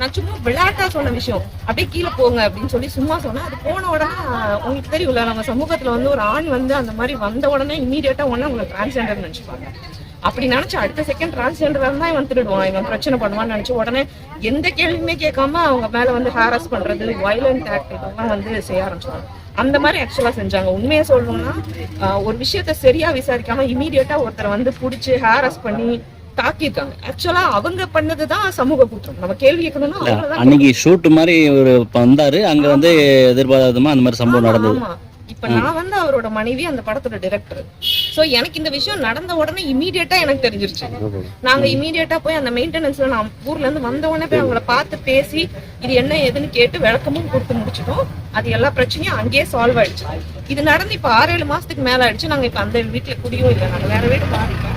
நான் சும்மா விளையாட்டா சொன்ன விஷயம். அப்படியே கீழே போங்க அப்படின்னு சொல்லி சும்மா சொன்னேன். அது போன உடனே உங்களுக்கு தெரியும்ல நம்ம சமூகத்துல வந்து ஒரு ஆண் வந்து அந்த மாதிரி வந்த உடனே இமீடியட்டா உடனே உங்களை டிரான்ஸ்ஜெண்டர் நினைச்சுப்பாங்க. அப்படி நினைச்சு அடுத்த செகண்ட் டிரான்ஸ்ஜெண்டரா இருந்தா இவன் திருடுவான் இவன் பிரச்சனை பண்ணுவான்னு நினைச்சு உடனே எந்த கேள்வியுமே கேட்காம அவங்க மேல வந்து ஹாரஸ் பண்றது வயலண்ட் ஆக்ட் இதெல்லாம் வந்து செய்ய ஆரம்பிச்சாங்க அந்த மாதிரி ஆக்சுவலா செஞ்சாங்க. உண்மையை சொல்லணும்னா ஒரு விஷயத்த சரியா விசாரிக்காம இமீடியட்டா ஒருத்தரை வந்து புடிச்சு ஹாரஸ் பண்ணி தாக்கியிருக்காங்க. ஆக்சுவலா அவங்க பண்ணதுதான் சமூக குற்றம். நம்ம கேள்வி கேட்கணும்னா அன்னைக்கு ஷூட் மாதிரி ஒரு வந்தாரு. அங்க வந்து எதிர்பாராதமா அந்த மாதிரி சம்பவம் நடந்தது. இப்ப நான் வந்து அவரோட மனைவி அந்த படத்தோட டைரக்டர் சோ எனக்கு இந்த விஷயம் நடந்த உடனே இமீடியட்டா எனக்கு தெரிஞ்சிருச்சு. நாங்க இமீடியட்டா போய் அந்த மெயின்டெனன்ஸ்ல நான் ஊர்ல இருந்து வந்த உடனே போய் அவங்கள பார்த்து பேசி இது என்ன ஏதுன்னு கேட்டு விளக்கமும் கொடுத்து முடிச்சிட்டோம். அது எல்லா பிரச்சனையும் அங்கேயே சால்வ் ஆயிடுச்சு. இது நடந்து இப்ப ஆறு ஏழு மாசத்துக்கு மேல ஆயிடுச்சு. நாங்க இப்ப அந்த வீட்டுல குடியும் இல்லை. நாங்க வேற வீடு இப்ப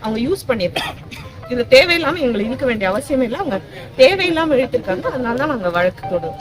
அவங்க யூஸ் பண்ணியிருக்காங்க. இது தேவையில்லாம எங்களை இழுக்க வேண்டிய அவசியமே இல்லை. அவங்க தேவையில்லாம இழுத்திருக்காங்க. அதனால தான் நாங்க வழக்கு தொடரும்